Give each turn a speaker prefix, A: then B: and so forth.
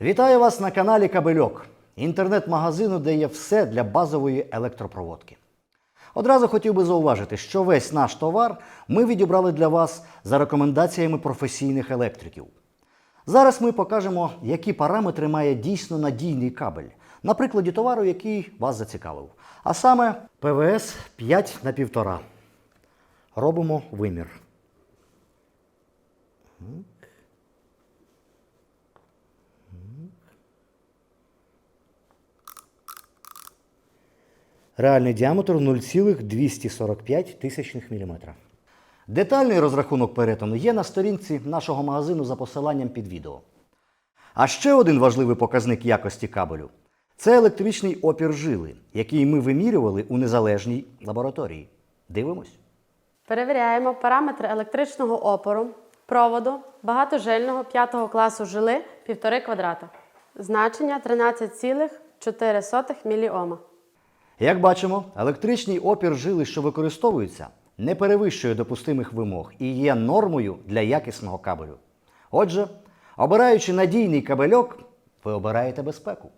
A: Вітаю вас на каналі Кабельок, інтернет-магазину, де є все для базової електропроводки. Одразу хотів би зауважити, що весь наш товар ми відібрали для вас за рекомендаціями професійних електриків. Зараз ми покажемо, які параметри має дійсно надійний кабель на прикладі товару, який вас зацікавив. А саме ПВС 5 на 1,5. Робимо вимір. Реальний діаметр 0,245 тисячних міліметра. Детальний розрахунок перетину є на сторінці нашого магазину за посиланням під відео. А ще один важливий показник якості кабелю це електричний опір жили, який ми вимірювали у незалежній лабораторії. Дивимось.
B: Перевіряємо параметри електричного опору, проводу багатожильного 5 класу жили 1,5 квадрата. Значення 13,4 міліома.
A: Як бачимо, електричний опір жили, що використовуються, не перевищує допустимих вимог і є нормою для якісного кабелю. Отже, обираючи надійний кабельок, ви обираєте безпеку.